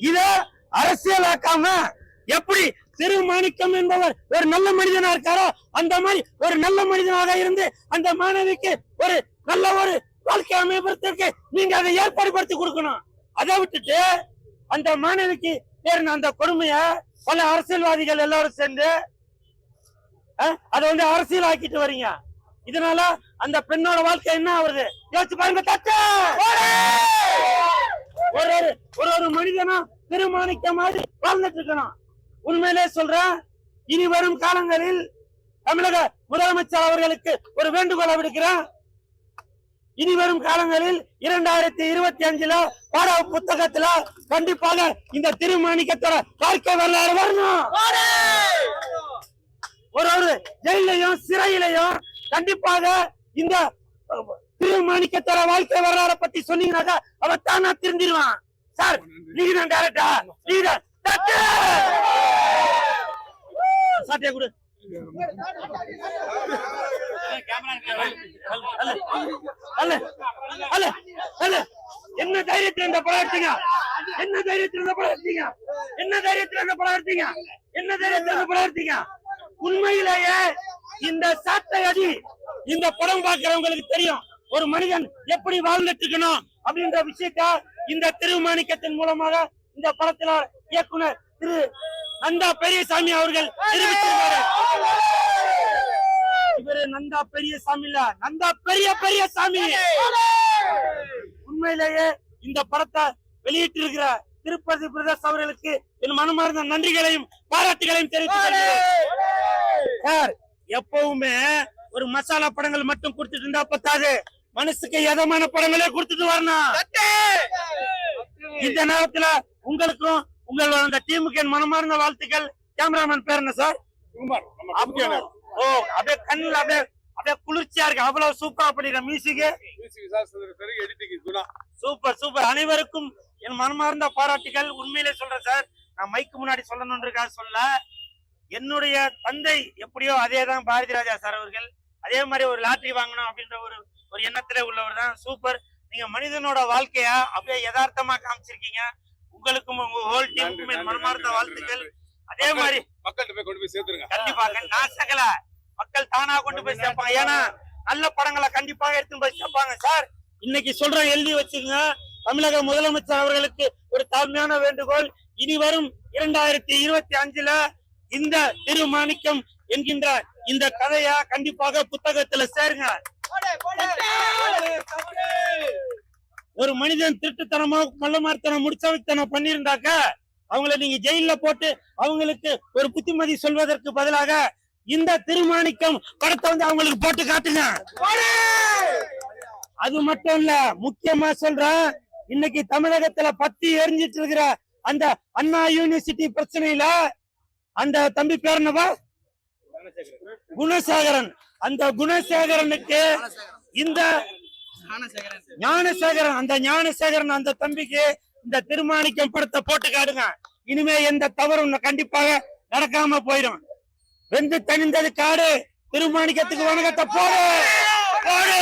இத அரசியலாக்காம எப்படி திருமாணிக்கம் என்பவர் ஒரு நல்ல மனிதனா இருக்காரோ அந்த மாதிரி ஒரு நல்ல மனிதனாக இருந்து அந்த மாணவிக்கு ஒரு நல்ல ஒரு வாழ்க்கை அமைப்பதற்கு நீங்க அதை ஏற்பாடு படுத்தி கொடுக்கணும். அதை விட்டுட்டு அந்த மாணவிக்கு பேர் அந்த கொடுமைய பல அரசியல்வாதிகள் எல்லாரும் சேர்ந்து அதை வந்து அரசியல் ஆக்கிட்டு வரீங்க. இதனால அந்த பெண்ணோட வாழ்க்கை என்ன ஆகுது யோசிச்சு பாருங்க தட்டு ஒரு ஒரு மாதிரி வாழ்ந்துட்டு இருக்கணும் உண்மையிலே சொல்றேன் இனி வரும் காலங்களில் தமிழக முதலமைச்சர் அவர்களுக்கு ஒரு வேண்டுகோளை விடுக்கிறேன். இனி வரும் காலங்களில் இரண்டாயிரத்தி இருபத்தி அஞ்சுல பாட புத்தகத்துல கண்டிப்பாக இந்த திருமாணிக்கத்தோட வாழ்க்கை வரலாறு வரணும். ஒரு ஒரு ஜெயிலையும் சிறையிலையும் கண்டிப்பாக இந்த திருமாணிக்கத்தோட வாழ்க்கை வரலாறை பத்தி சொன்னீங்கன்னாக்கா அவ தானா திருந்திடுவான். சார் நீங்க தான் டேரக்டா நீங்க தான்! சாட்டியா கொடு. என்ன தைரியத்துல இந்த படம் எடுத்தீங்க? என்ன தைரியத்துல இந்த படம் எடுத்தீங்க? என்ன தைரியத்துல இந்த படம் எடுத்தீங்க? என்ன தைரியத்துல இந்த படம் எடுத்தீங்க? உண்மையிலேயே இந்த சாட்டை அடி இந்த படம் பார்க்கிறவங்களுக்கு தெரியும். ஒரு மனிதன் எப்படி வாழ்ந்துட்டு இருக்கணும் அப்படின்ற விஷயத்த இந்த திருமாணிக்கத்தின் மூலமாக இந்த படத்தில இயக்குனர் திரு நந்தா பெரியசாமி அவர்கள் தெரிவித்திருக்காரு இவரு நந்தா பெரியசாமி இல்ல நந்தா பெரிய பெரிய சாமி உண்மையிலேயே இந்த படத்தை வெளியிட்டு இருக்கிற திருப்பதி பிரதேஷ் அவர்களுக்கு என் மனமார்ந்த நன்றிகளையும் பாராட்டுகளையும் தெரிவித்துக் சார் எப்பவுமே ஒரு மசாலா படங்கள் மட்டும் கொடுத்துட்டு இருந்தா பத்தாது. மனசுக்கு எதமான படங்களே கொடுத்துட்டு வரணும். இந்த நேரத்துல உங்களுக்கும் உங்களோட அந்த டீமுக்கு என் மனமார்ந்த வாழ்த்துக்கள். கேமராமேன் பேர் என்ன சார்? ஓ அப்படியே கண்ணுல அப்படியே அப்படியே குளிர்ச்சியா இருக்கு. அவ்வளவு சூப்பரா பண்ணிடுற மியூசிக் சூப்பர் சூப்பர் அனைவருக்கும் என் மனமார்ந்த பாராட்டுகள் உண்மையிலே சொல்றேன் சார் நான் மைக்கு முன்னாடி சொல்லணுன்றதுக்காக சொல்ல. என்னுடைய தந்தை எப்படியோ அதே தான் பாரதி ராஜா சார் அவர்கள். அதே மாதிரி ஒரு லாட்டரி வாங்கணும் அப்படின்ற ஒரு ஒரு எண்ணத்துல உள்ளவர் தான். சூப்பர் நீங்க மனிதனோட வாழ்க்கைய அப்படியே யதார்த்தமா காமிச்சிருக்கீங்க. உங்களுக்கும் உங்க ஹோல் டீமுக்கும் என் மனமார்ந்த வாழ்த்துக்கள். அதே மாதிரி மக்கள்கிட்ட போய் கொண்டு போய் சேர்த்துருங்க. கண்டிப்பாக நான் சகல மக்கள் தானா கொண்டு போய் சேர்ப்பாங்க. ஏன்னா நல்ல படங்களை கண்டிப்பாக எடுத்துன்னு போய் சேர்ப்பாங்க. சார் இன்னைக்கு சொல்றேன் எழுதி வச்சுக்கோங்க. தமிழக முதலமைச்சர் அவர்களுக்கு ஒரு தாழ்மையான வேண்டுகோள். இனி வரும் இரண்டாயிரத்தி இருபத்தி அஞ்சுல இந்த திருமாணிக்கம் என்கின்ற இந்த கதையா கண்டிப்பாக புத்தகத்துல சேருங்க. ஒரு மனிதன் திருட்டுத்தனமா மல்லமார்த்தனம் முடிச்சவித்தனம் பண்ணியிருந்தாக்க அவங்கள நீங்க ஜெயில போட்டு அவங்களுக்கு ஒரு புத்திமதி சொல்வதற்கு பதிலாக இந்த திருமாணிக்கம் படத்தை வந்து அவங்களுக்கு போட்டு காட்டுங்க. அது மட்டும் இல்ல முக்கியமா சொல்றேன் இன்னைக்கு தமிழகத்துல பத்தி எரிஞ்சிட்டு இருக்கிற அந்த அண்ணா யூனிவர்சிட்டி பிரச்சனையில அந்த தம்பி பேர் என்னவா? குணசேகரன். அந்த குணசேகரனுக்கு இந்த ஞானசேகரன் அந்த ஞானசேகரன் அந்த தம்பிக்கு இந்த திருமாணிக்கம் படத்தை போட்டு காடுங்க. இனிமே எந்த தவறும் கண்டிப்பாக நடக்காம போயிடும். வெந்து தனிந்தது காடு. திருமாணிக்கத்துக்கு வணக்கத்தை போடு. போடு.